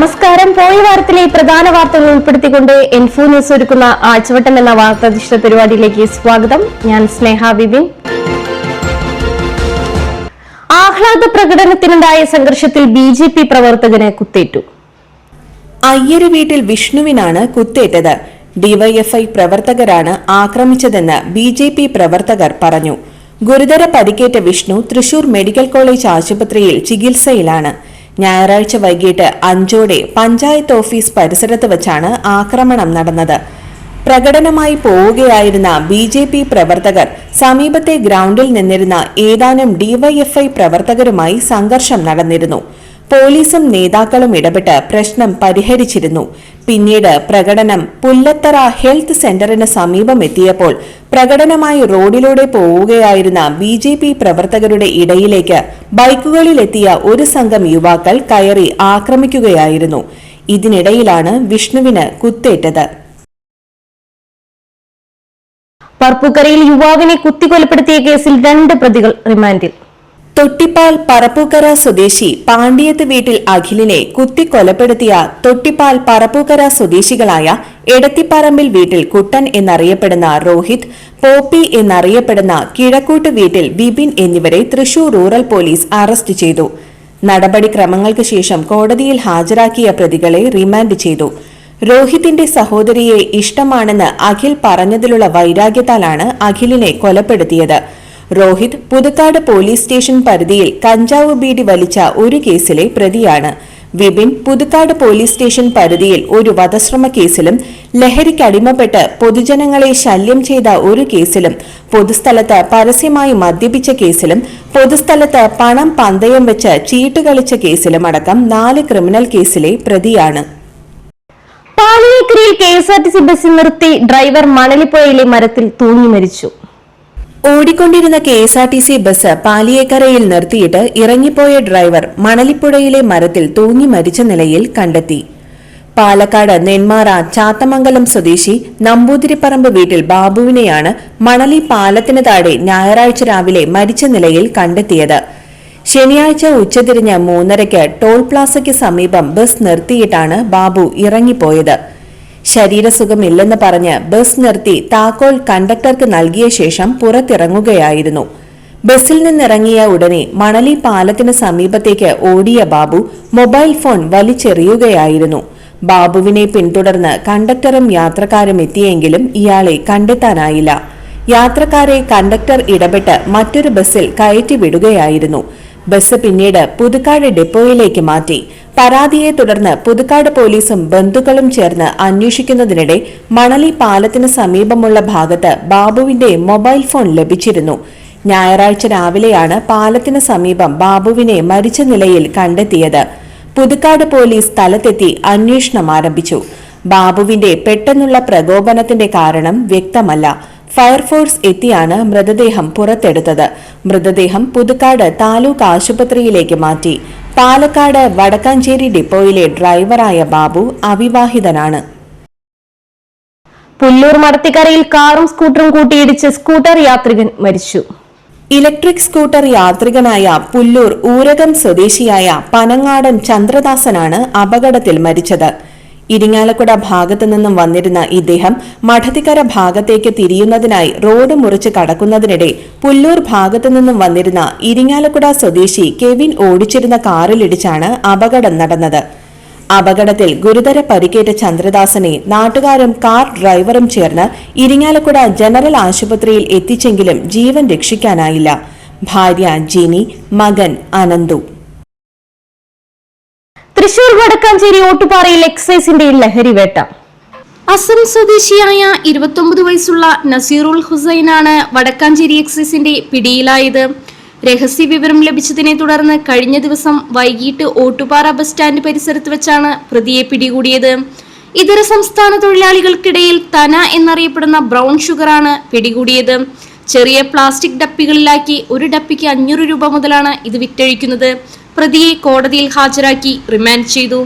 നമസ്കാരം. പോയ വാരത്തിലെ പ്രധാന വാർത്തകൾ ഉൾപ്പെടുത്തിക്കൊണ്ട് എൻഫോ ന്യൂസ് ഒരുക്കുന്ന ആഴ്ചവട്ടം എന്ന വാർത്താധിഷ്ഠ പരിപാടിയിലേക്ക് സ്വാഗതം. ഞാൻ സ്നേഹ വിപിൻ. ആഹ്ലാദ പ്രകടനത്തിനുണ്ടായ സംഘർഷത്തിൽ ബി ജെ പി പ്രവർത്തകന് കുത്തേറ്റു. അയ്യര് വീട്ടിൽ വിഷ്ണുവിനാണ് കുത്തേറ്റത്. ഡിവൈഎഫ്ഐ പ്രവർത്തകരാണ് ആക്രമിച്ചതെന്ന് ബി ജെ പി പ്രവർത്തകർ പറഞ്ഞു. ഗുരുതര പരിക്കേറ്റ വിഷ്ണു തൃശൂർ മെഡിക്കൽ കോളേജ് ആശുപത്രിയിൽ ചികിത്സയിലാണ്. ഞായറാഴ്ച വൈകിട്ട് അഞ്ചോടെ പഞ്ചായത്ത് ഓഫീസ് പരിസരത്ത് വച്ചാണ് ആക്രമണം നടന്നത്. പ്രകടനമായി പോവുകയായിരുന്ന ബി ജെ പി പ്രവർത്തകർ സമീപത്തെ ഗ്രൗണ്ടിൽ നിന്നിരുന്ന ഏതാനും ഡിവൈഎഫ്ഐ പ്രവർത്തകരുമായി സംഘർഷം നടന്നിരുന്നു. പോലീസും നേതാക്കളും ഇടപെട്ട് പ്രശ്നം പരിഹരിച്ചിരുന്നു. പിന്നീട് പ്രകടനം പുല്ലത്തറ ഹെൽത്ത് സെന്ററിന് സമീപം എത്തിയപ്പോൾ പ്രകടനമായി റോഡിലൂടെ പോവുകയായിരുന്ന ബി ജെ പി പ്രവർത്തകരുടെ ഇടയിലേക്ക് ബൈക്കുകളിലെത്തിയ ഒരു സംഘം യുവാക്കൾ കയറി ആക്രമിക്കുകയായിരുന്നു. ഇതിനിടയിലാണ് വിഷ്ണുവിന് കുത്തേറ്റത്. പർപ്പുക്കരയിൽ യുവാവിനെ കുത്തിക്കൊലപ്പെടുത്തിയ കേസിൽ രണ്ട് പ്രതികൾ റിമാൻഡിൽ. തൊട്ടിപ്പാൽ പറപ്പൂക്കര സ്വദേശി പാണ്ഡിയത്ത് വീട്ടിൽ അഖിലിനെ കുത്തിക്കൊലപ്പെടുത്തിയ തൊട്ടിപ്പാൽ പറപ്പൂക്കര സ്വദേശികളായ എടത്തിപ്പറമ്പിൽ വീട്ടിൽ കുട്ടൻ എന്നറിയപ്പെടുന്ന രോഹിത് പോപ്പി എന്നറിയപ്പെടുന്ന കിഴക്കൂട്ട് വീട്ടിൽ ബിബിൻ എന്നിവരെ തൃശൂർ റൂറൽ പോലീസ് അറസ്റ്റ് ചെയ്തു. നടപടിക്രമങ്ങൾക്ക് ശേഷം കോടതിയിൽ ഹാജരാക്കിയ പ്രതികളെ റിമാൻഡ് ചെയ്തു. രോഹിത്തിന്റെ സഹോദരിയെ ഇഷ്ടമാണെന്ന് അഖിൽ പറഞ്ഞതിലുള്ള വൈരാഗ്യത്താലാണ് അഖിലിനെ കൊലപ്പെടുത്തിയത്. രോഹിത് പുതുക്കാട് പോലീസ് സ്റ്റേഷൻ പരിധിയിൽ കഞ്ചാവ് ബീഡി വലിച്ച ഒരു കേസിലെ പ്രതിയാണ്. വിപിൻ പുതുക്കാട് പോലീസ് സ്റ്റേഷൻ പരിധിയിൽ ഒരു വധശ്രമ കേസിലും ലഹരിക്കടിമപ്പെട്ട് പൊതുജനങ്ങളെ ശല്യം ചെയ്ത ഒരു കേസിലും പൊതുസ്ഥലത്ത് പരസ്യമായി മദ്യപിച്ച കേസിലും പൊതുസ്ഥലത്ത് പണം പന്തയം വെച്ച് ചീട്ട് കളിച്ച കേസിലും അടക്കം നാല് ക്രിമിനൽ കേസിലെ പ്രതിയാണ്. പാലിയേക്കരയിൽ K S R T C bus നിർത്തി ഡ്രൈവർ മണലിപ്പുഴയിലെ മരത്തിൽ തൂങ്ങി മരിച്ചു. ഓടിക്കൊണ്ടിരുന്ന K S R T C bus പാലിയേക്കരയിൽ നിർത്തിയിട്ട് ഇറങ്ങിപ്പോയ ഡ്രൈവർ മണലിപ്പുഴയിലെ മരത്തിൽ തൂങ്ങി മരിച്ച നിലയിൽ കണ്ടെത്തി. പാലക്കാട് നെന്മാറ ചാത്തമംഗലം സ്വദേശി നമ്പൂതിരിപ്പറമ്പ് വീട്ടിൽ ബാബുവിനെയാണ് മണലി പാലത്തിന് താഴെ ഞായറാഴ്ച രാവിലെ മരിച്ച നിലയിൽ കണ്ടെത്തിയത്. ശനിയാഴ്ച ഉച്ചതിരിഞ്ഞ് മൂന്നരയ്ക്ക് ടോൾ പ്ലാസയ്ക്ക് സമീപം ബസ് നിർത്തിയിട്ടാണ് ബാബു ഇറങ്ങിപ്പോയത്. ശരീരസുഖമില്ലെന്ന് പറഞ്ഞ് ബസ് നിർത്തി താക്കോൽ കണ്ടക്ടർക്ക് നൽകിയ ശേഷം പുറത്തിറങ്ങുകയായിരുന്നു. ബസ്സിൽ നിന്നിറങ്ങിയ ഉടനെ മണലി പാലത്തിന് സമീപത്തേക്ക് ഓടിയ ബാബു മൊബൈൽ ഫോൺ വലിച്ചെറിയുകയായിരുന്നു. ബാബുവിനെ പിന്തുടർന്ന് കണ്ടക്ടറും യാത്രക്കാരും എത്തിയെങ്കിലും ഇയാളെ കണ്ടെത്താനായില്ല. യാത്രക്കാരെ കണ്ടക്ടർ ഇടപെട്ട് മറ്റൊരു ബസ്സിൽ കയറ്റി വിടുകയായിരുന്നു ബസ് പിന്നീട് പുതുക്കാട് ഡിപ്പോയിലേക്ക് മാറ്റി. പരാതിയെ തുടർന്ന് പുതുക്കാട് പോലീസും ബന്ധുക്കളും ചേർന്ന് അന്വേഷിക്കുന്നതിനിടെ മണലി പാലത്തിന് സമീപമുള്ള ഭാഗത്ത് ബാബുവിന്റെ മൊബൈൽ ഫോൺ ലഭിച്ചിരുന്നു. ഞായറാഴ്ച രാവിലെയാണ് പാലത്തിന് സമീപം ബാബുവിനെ മരിച്ച നിലയിൽ കണ്ടെത്തിയത്. പുതുക്കാട് പോലീസ് സ്ഥലത്തെത്തി അന്വേഷണം ആരംഭിച്ചു. ബാബുവിന്റെ പെട്ടെന്നുള്ള പ്രകോപനത്തിന്റെ കാരണം വ്യക്തമല്ല. ഫയർഫോഴ്സ് എത്തിയാണ് മൃതദേഹം പുറത്തെടുത്തത്. മൃതദേഹം പുതുക്കാട് താലൂക്ക് ആശുപത്രിയിലേക്ക് മാറ്റി. പാലക്കാട് വടക്കാഞ്ചേരി ഡിപ്പോയിലെ ഡ്രൈവറായ ബാബു അവിവാഹിതനാണ്. പുല്ലൂർ മടത്തിക്കരയിൽ കാറും സ്കൂട്ടറും കൂട്ടിയിടിച്ച് സ്കൂട്ടർ യാത്രികൻ മരിച്ചു. ഇലക്ട്രിക് സ്കൂട്ടർ യാത്രികനായ പുല്ലൂർ ഊരകം സ്വദേശിയായ പനങ്ങാടൻ ചന്ദ്രദാസനാണ് അപകടത്തിൽ മരിച്ചത്. ഇരിങ്ങാലക്കുട ഭാഗത്തു നിന്നും വന്നിരുന്ന ഇദ്ദേഹം മഠത്തിക്കര ഭാഗത്തേക്ക് തിരിയുന്നതിനായി റോഡ് മുറിച്ച് കടക്കുന്നതിനിടെ പുല്ലൂർ ഭാഗത്തു നിന്നും വന്നിരുന്ന ഇരിങ്ങാലക്കുട സ്വദേശി കെവിൻ ഓടിച്ചിരുന്ന കാറിലിടിച്ചാണ് അപകടം നടന്നത്. അപകടത്തിൽ ഗുരുതര പരിക്കേറ്റ ചന്ദ്രദാസനെ നാട്ടുകാരും കാർ ഡ്രൈവറും ചേർന്ന് ഇരിങ്ങാലക്കുട ജനറൽ ആശുപത്രിയിൽ എത്തിച്ചെങ്കിലും ജീവൻ രക്ഷിക്കാനായില്ല. ഭാര്യ ജിനി മകൻ അനന്തു. തൃശൂർ വടക്കാഞ്ചേരി ഓട്ടുപാറയിൽ എക്സൈസിന്റെ ലഹരി വേട്ട. അസം സ്വദേശിയായ ഇരുപത്തൊമ്പത് വയസ്സുള്ള നസീറുൽ ഹുസൈൻ ആണ് വടക്കാഞ്ചേരി എക്സൈസിന്റെ പിടിയിലായത്. രഹസ്യ വിവരം ലഭിച്ചതിനെ തുടർന്ന് കഴിഞ്ഞ ദിവസം വൈകിട്ട് ഓട്ടുപാറ ബസ് സ്റ്റാൻഡ് പരിസരത്ത് വെച്ചാണ് പ്രതിയെ പിടികൂടിയത്. ഇതര സംസ്ഥാന തൊഴിലാളികൾക്കിടയിൽ തന എന്നറിയപ്പെടുന്ന ബ്രൗൺ ഷുഗറാണ് പിടികൂടിയത്. ചെറിയ പ്ലാസ്റ്റിക് ഡപ്പികളിലാക്കി ഒരു ഡപ്പിക്ക് അഞ്ഞൂറ് രൂപ മുതലാണ് ഇത് വിറ്റഴിക്കുന്നത്. പ്രതിയെ കോടതിയിൽ ഹാജരാക്കി റിമാൻഡ് ചെയ്തു.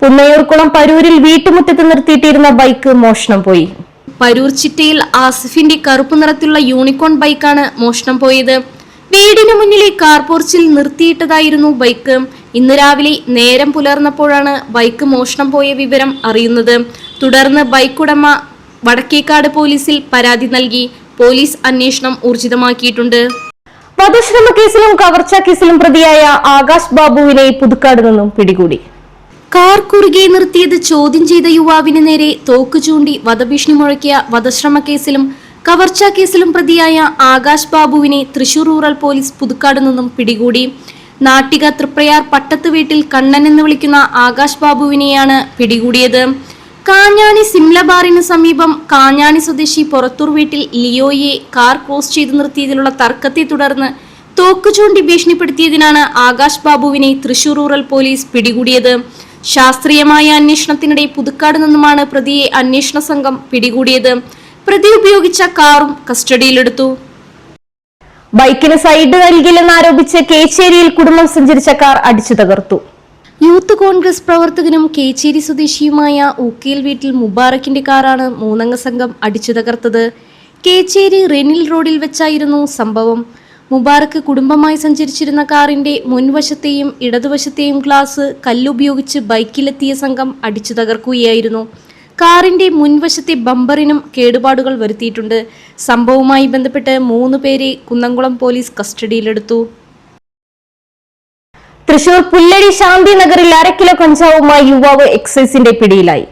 പുന്നയൂർക്കുളം പരൂരിൽ വീട്ടുമുറ്റത്ത് നിർത്തിയിട്ടിരുന്ന ബൈക്ക് മോഷണം പോയി. പരൂർ ചിറ്റയിൽ ആസിഫിന്റെ കറുപ്പ് നിറത്തിലുള്ള യൂണിക്കോൺ ബൈക്കാണ് മോഷണം പോയത്. വീടിന് മുന്നിലെ കാർ പോർച്ചിൽ നിർത്തിയിട്ടതായിരുന്നു ബൈക്ക്. ഇന്ന് രാവിലെ നേരം പുലർന്നപ്പോഴാണ് ബൈക്ക് മോഷണം പോയ വിവരം അറിയുന്നത്. തുടർന്ന് ബൈക്ക് ഉടമ വടക്കേക്കാട് പോലീസിൽ പരാതി നൽകി. പോലീസ് അന്വേഷണം ഊർജിതമാക്കിയിട്ടുണ്ട്. വധശ്രമ കേസിലും കവർച്ചാ കേസിലും പ്രതിയായ ആകാശ് ബാബുവിനെ പുതുക്കാട് നിന്നും പിടികൂടി. കാർ കുറുകെ നിർത്തിയത് ചോദ്യം ചെയ്ത യുവാവിന് നേരെ തോക്ക് ചൂണ്ടി വധഭീഷണി മുഴക്കിയ വധശ്രമ കേസിലും കവർച്ചാ കേസിലും പ്രതിയായ ആകാശ് ബാബുവിനെ തൃശൂർ റൂറൽ പോലീസ് പുതുക്കാട് നിന്നും പിടികൂടി. നാട്ടിക തൃപ്രയാർ പട്ടത്ത് വീട്ടിൽ കണ്ണൻ എന്ന് വിളിക്കുന്ന ആകാശ് ബാബുവിനെയാണ് പിടികൂടിയത്. കാഞ്ഞാണി സിംല ബാറിന് സമീപം കാഞ്ഞാണി സ്വദേശി പുറത്തൂർ വീട്ടിൽ ലിയോയെ കാർ ക്രോസ് ചെയ്തു നിർത്തിയതിലുള്ള തർക്കത്തെ തുടർന്ന് തോക്ക് ചൂണ്ടി ഭീഷണിപ്പെടുത്തിയതിനാണ് ആകാശ് ബാബുവിനെ തൃശൂർ റൂറൽ പോലീസ് പിടികൂടിയത്. ശാസ്ത്രീയമായ അന്വേഷണത്തിനിടെ പുതുക്കാട് നിന്നുമാണ് പ്രതിയെ അന്വേഷണ സംഘം പിടികൂടിയത്. പ്രതി ഉപയോഗിച്ച കാറും കസ്റ്റഡിയിലെടുത്തു. ബൈക്കിന് സൈഡ് നൽകില്ലെന്നാരോപിച്ച് കേച്ചേരിയിൽ കുടുംബം സഞ്ചരിച്ച കാർ അടിച്ചു തകർത്തു യൂത്ത് കോൺഗ്രസ് പ്രവർത്തകനും കേച്ചേരി സ്വദേശിയുമായ ഊക്കേൽ വീട്ടിൽ മുബാറക്കിന്റെ കാറാണ് മൂന്നംഗ സംഘം അടിച്ചു തകർത്തത് കേച്ചേരി റെനിൽ റോഡിൽ വെച്ചായിരുന്നു സംഭവം. മുബാറക്ക് കുടുംബമായി സഞ്ചരിച്ചിരുന്ന കാറിന്റെ മുൻവശത്തെയും ഇടതുവശത്തെയും ഗ്ലാസ് കല്ലുപയോഗിച്ച് ബൈക്കിലെത്തിയ സംഘം അടിച്ചു തകർക്കുകയായിരുന്നു കാറിന്റെ മുൻവശത്തെ ബമ്പറിനും കേടുപാടുകൾ വരുത്തിയിട്ടുണ്ട്. സംഭവവുമായി ബന്ധപ്പെട്ട് മൂന്ന് പേരെ കുന്നംകുളം പോലീസ് കസ്റ്റഡിയിലെടുത്തു. തൃശൂർ പുല്ലടി ശാന്തി നഗറിൽ അരക്കിലോ കിലോ കഞ്ചാവുമായി യുവാവ് എക്സൈസിന്റെ പിടിയിലായി.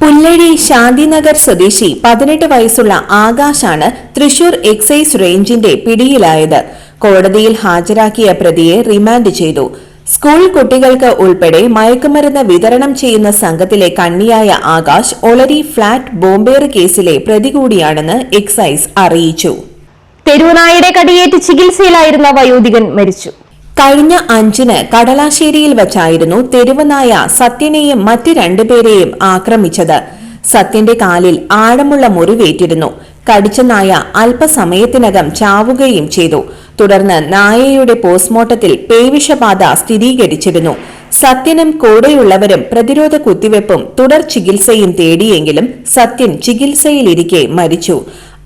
പുല്ലഴി ശാന്തിനഗർ സ്വദേശി പതിനെട്ട് വയസ്സുള്ള ആകാശാണ് തൃശൂർ എക്സൈസ് റേഞ്ചിന്റെ പിടിയിലായത്. കോടതിയിൽ ഹാജരാക്കിയ പ്രതിയെ റിമാൻഡ് ചെയ്തു. സ്കൂൾ കുട്ടികൾക്ക് ഉൾപ്പെടെ മയക്കുമരുന്ന് വിതരണം ചെയ്യുന്ന സംഘത്തിലെ കണ്ണിയായ ആകാശ് ഒളരി ഫ്ളാറ്റ് ബോംബേർ കേസിലെ പ്രതി കൂടിയാണെന്ന് എക്സൈസ് അറിയിച്ചു. തെരുവനായുടെ കടിയേറ്റ് ചികിത്സയിലായിരുന്ന വയോധികൻ മരിച്ചു. കഴിഞ്ഞ അഞ്ചിന് കടലാശ്ശേരിയിൽ വച്ചായിരുന്നു തെരുവനായ സത്യനെയും മറ്റ് രണ്ടുപേരെയും ആക്രമിച്ചത്. സത്യന്റെ കാലിൽ ആഴമുള്ള മുറിവേറ്റിരുന്നു കടിച്ച നായ അല്പസമയത്തിനകം ചാവുകയും ചെയ്തു. തുടർന്ന് നായയുടെ പോസ്റ്റ്മോർട്ടത്തിൽ പേവിഷബാധ സ്ഥിരീകരിച്ചിരുന്നു. സത്യനും കൂടെയുള്ളവരും പ്രതിരോധ കുത്തിവെപ്പും തുടർ ചികിത്സയും തേടിയെങ്കിലും സത്യൻ ചികിത്സയിലിരിക്കെ മരിച്ചു.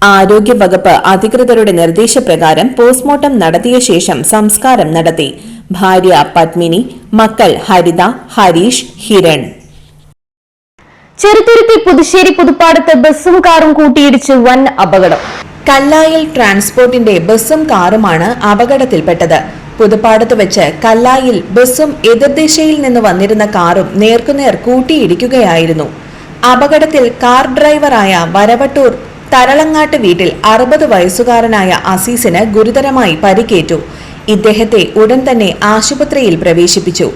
ആരോഗ്യവകുപ്പ് അധികൃതരുടെ നിർദ്ദേശപ്രകാരം പോസ്റ്റ്മോർട്ടം നടത്തിയ ശേഷം സംസ്കാരം നടത്തി. ഭാര്യ പത്മിനി മക്കൾ ഹരിത ഹരീഷ് ഹിരൺ. ചെറുതുരുത്തി പുതുശ്ശേരി പുതുപ്പാടത്ത് ബസ്സും കാറും കൂട്ടിയിടിച്ച് വൻ അപകടം. കല്ലായിൽ ട്രാൻസ്പോർട്ടിന്റെ ബസ്സും കാറുമാണ് അപകടത്തിൽപ്പെട്ടത്. പുതുപ്പാടത്ത് വെച്ച് കല്ലായിൽ ബസ്സും എതിർദിശയിൽ നിന്ന് വന്നിരുന്ന കാറും നേർക്കുനേർ കൂട്ടിയിടിക്കുകയായിരുന്നു. അപകടത്തിൽ കാർ ഡ്രൈവറായ വരവട്ടൂർ തരളങ്ങാട്ട് വീട്ടിൽ അറുപത് വയസ്സുകാരനായ അസീസിന് ഗുരുതരമായി പരിക്കേറ്റു. ഇദ്ദേഹത്തെ ഉടൻ തന്നെ ആശുപത്രിയിൽ പ്രവേശിപ്പിച്ചു.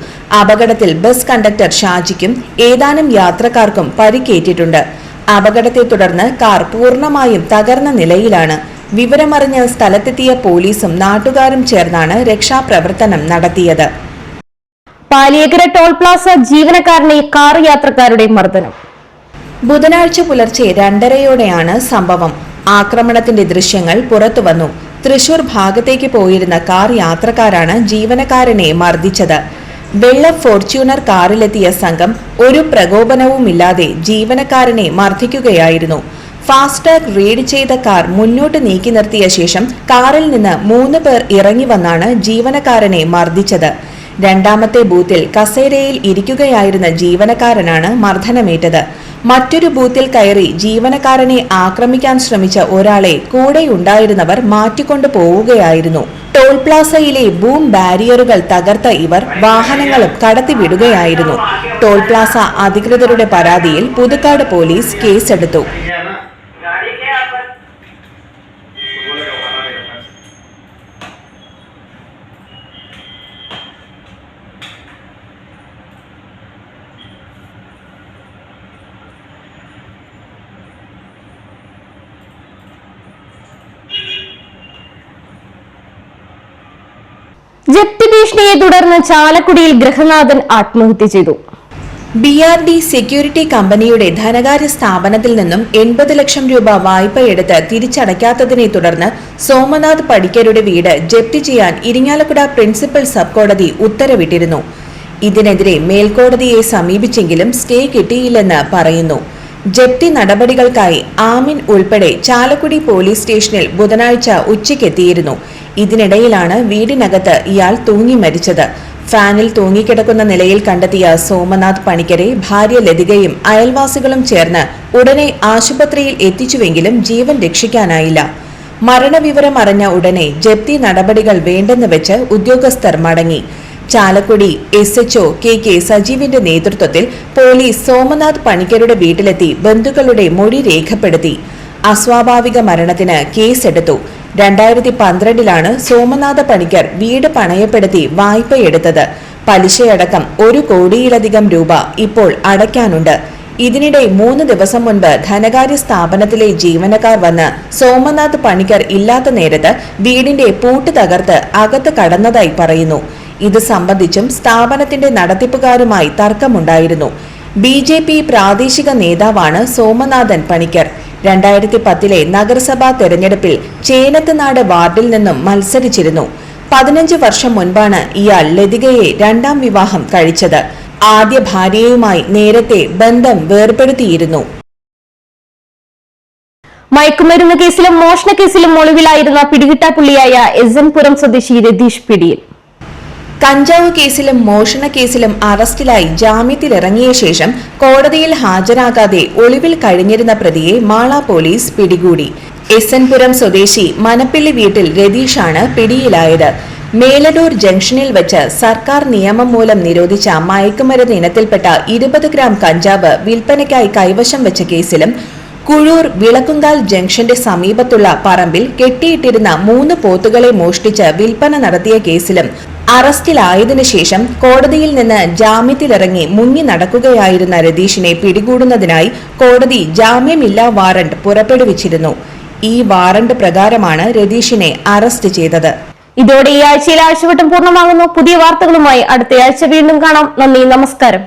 അപകടത്തിൽ ബസ് കണ്ടക്ടർ ഷാജിക്കും ഏതാനും യാത്രക്കാർക്കും പരിക്കേറ്റിട്ടുണ്ട്. അപകടത്തെ തുടർന്ന് കാർ പൂർണമായും തകർന്ന നിലയിലാണ്. വിവരമറിഞ്ഞ് സ്ഥലത്തെത്തിയ പോലീസും നാട്ടുകാരും ചേർന്നാണ് രക്ഷാപ്രവർത്തനം നടത്തിയത്. പാലിയേക്കര ടോൾ പ്ലാസ ജീവനക്കാരനെ കാർ യാത്രക്കാരുടെ മർദ്ദനം. ബുധനാഴ്ച പുലർച്ചെ രണ്ടരയോടെയാണ് സംഭവം. ആക്രമണത്തിന്റെ ദൃശ്യങ്ങൾ പുറത്തുവന്നു തൃശൂർ ഭാഗത്തേക്ക് പോയിരുന്ന കാർ യാത്രക്കാരാണ് ജീവനക്കാരനെ മർദ്ദിച്ചത്. വെള്ള ഫോർച്യൂണർ കാറിലെത്തിയ സംഘം ഒരു പ്രകോപനവുമില്ലാതെ ജീവനക്കാരനെ മർദ്ദിക്കുകയായിരുന്നു. ഫാസ്ടാഗ് റീഡ് ചെയ്ത കാർ മുന്നോട്ട് നീക്കി നിർത്തിയ ശേഷം കാറിൽ നിന്ന് മൂന്ന് പേർ ഇറങ്ങി വന്നാണ് ജീവനക്കാരനെ മർദ്ദിച്ചത്. രണ്ടാമത്തെ ബൂത്തിൽ കസേരയിൽ ഇരിക്കുകയായിരുന്ന ജീവനക്കാരനാണ് മർദ്ദനമേറ്റത്. മറ്റൊരു ബൂത്തിൽ കയറി ജീവനക്കാരനെ ആക്രമിക്കാൻ ശ്രമിച്ച ഒരാളെ കൂടെയുണ്ടായിരുന്നവർ മാറ്റിക്കൊണ്ടു പോവുകയായിരുന്നു. ടോൾ പ്ലാസയിലെ ബൂം ബാരിയറുകൾ തകർത്ത ഇവർ വാഹനങ്ങളും കടത്തിവിടുകയായിരുന്നു. ടോൾ പ്ലാസ അധികൃതരുടെ പരാതിയിൽ പുതുക്കാട് പോലീസ് കേസെടുത്തു. ഭീഷണിയെ തുടർന്ന് ചാലക്കുടിയിൽ ഗൃഹനാഥൻ ആത്മഹത്യ ചെയ്തു. ബി ആർ ഡി സെക്യൂരിറ്റി കമ്പനിയുടെ ധനകാര്യ സ്ഥാപനത്തിൽ നിന്നും എൺപത് ലക്ഷം രൂപ വായ്പയെടുത്ത് തിരിച്ചടയ്ക്കാത്തതിനെ തുടർന്ന് സോമനാഥ് പടിക്കരുടെ വീട് ജപ്തി ചെയ്യാൻ ഇരിങ്ങാലക്കുട പ്രിൻസിപ്പൽ സബ് കോടതി ഉത്തരവിട്ടിരുന്നു. ഇതിനെതിരെ മേൽക്കോടതിയെ സമീപിച്ചെങ്കിലും സ്റ്റേ കിട്ടിയില്ലെന്ന് പറയുന്നു. ജപ്തി നടപടികൾക്കായി ആമിൻ ഉൾപ്പെടെ ചാലക്കുടി പോലീസ് സ്റ്റേഷനിൽ ബുധനാഴ്ച ഉച്ചയ്ക്കെത്തിയിരുന്നു ഇതിനിടയിലാണ് വീടിനകത്ത് ഇയാൾ തൂങ്ങി മരിച്ചത്. ഫാനിൽ തൂങ്ങിക്കിടക്കുന്ന നിലയിൽ കണ്ടെത്തിയ സോമനാഥ് പണിക്കരെ ഭാര്യ ലതികയും അയൽവാസികളും ചേർന്ന് ഉടനെ ആശുപത്രിയിൽ എത്തിച്ചുവെങ്കിലും ജീവൻ രക്ഷിക്കാനായില്ല. മരണവിവരം അറിഞ്ഞ ഉടനെ ജപ്തി നടപടികൾ വേണ്ടെന്ന് വെച്ച് ഉദ്യോഗസ്ഥർ മടങ്ങി. Chalakudy S H O K K സജീവിന്റെ നേതൃത്വത്തിൽ പോലീസ് സോമനാഥ് പണിക്കരുടെ വീട്ടിലെത്തി ബന്ധുക്കളുടെ മൊഴി രേഖപ്പെടുത്തി. അസ്വാഭാവിക മരണത്തിന് കേസെടുത്തു. രണ്ടായിരത്തി പന്ത്രണ്ടിലാണ് സോമനാഥ പണിക്കർ വീട് പണയപ്പെടുത്തി വായ്പയെടുത്തത്. പലിശയടക്കം ഒരു കോടിയിലധികം രൂപ ഇപ്പോൾ അടയ്ക്കാനുണ്ട്. ഇതിനിടെ മൂന്ന് ദിവസം മുൻപ് ധനകാര്യ സ്ഥാപനത്തിലെ ജീവനക്കാർ വന്ന് സോമനാഥ് പണിക്കർ ഇല്ലാത്ത നേരത്ത് വീടിന്റെ പൂട്ട് തകർത്ത് അകത്ത് കടന്നതായി പറയുന്നു. ഇത് സംബന്ധിച്ചും സ്ഥാപനത്തിന്റെ നടത്തിപ്പുകാരുമായി തർക്കമുണ്ടായിരുന്നു. ബി പ്രാദേശിക നേതാവാണ് സോമനാഥൻ പണിക്കർ. രണ്ടായിരത്തി പത്തിലെ നഗരസഭാ തെരഞ്ഞെടുപ്പിൽ ചേനത്തനാട് വാർഡിൽ നിന്നും മത്സരിച്ചിരുന്നു. പതിനഞ്ച് വർഷം മുൻപാണ് ഇയാൾ ലതികയെ രണ്ടാം വിവാഹം കഴിച്ചത്. ആദ്യ ഭാര്യയുമായി നേരത്തെ ബന്ധം വേർപെടുത്തിയിരുന്നു മയക്കുമരുന്ന് കേസിലും മോഷണ കേസിലും ഒളിവിലായിരുന്ന പിടികിട്ടാപ്പുള്ളിയായ എസ് എൻ പുരം സ്വദേശി രതീഷ് പിടിയിൽ. കഞ്ചാവ് കേസിലും മോഷണ കേസിലും അറസ്റ്റിലായി ജാമ്യത്തിലിറങ്ങിയ ശേഷം കോടതിയിൽ ഹാജരാകാതെ ഒളിവിൽ കഴിഞ്ഞിരുന്ന പ്രതിയെ മാള പോലീസ് പിടികൂടി. എസ് സ്വദേശി മനപ്പിള്ളി വീട്ടിൽ രതീഷാണ് പിടിയിലായത്. മേലടൂർ ജംഗ്ഷനിൽ വെച്ച് സർക്കാർ നിയമം മൂലം നിരോധിച്ച മയക്കുമരുന്ന് ഇനത്തിൽപ്പെട്ട ഇരുപത് ഗ്രാം കഞ്ചാവ് വിൽപ്പനയ്ക്കായി കൈവശം വെച്ച കേസിലും കുഴൂർ വിളക്കുങ്കാൽ ജംഗ്ഷന്റെ സമീപത്തുള്ള പറമ്പിൽ കെട്ടിയിട്ടിരുന്ന മൂന്ന് പോത്തുകളെ മോഷ്ടിച്ച് വിൽപ്പന നടത്തിയ കേസിലും അറസ്റ്റിലായതിനു ശേഷം കോടതിയിൽ നിന്ന് ജാമ്യത്തിലിറങ്ങി മുങ്ങി നടക്കുകയായിരുന്ന രതീഷിനെ പിടികൂടുന്നതിനായി കോടതി ജാമ്യമില്ലാ വാറണ്ട് പുറപ്പെടുവിച്ചിരുന്നു. ഈ വാറണ്ട് പ്രകാരമാണ് രതീഷിനെ അറസ്റ്റ് ചെയ്തത്. ഇതോടെ ഈ ആഴ്ചയിലെ ആഴ്ചവട്ടം പൂർണമാകുന്നു. പുതിയ വാർത്തകളുമായി അടുത്ത ആഴ്ച വീണ്ടും കാണാം. നന്ദി നമസ്കാരം.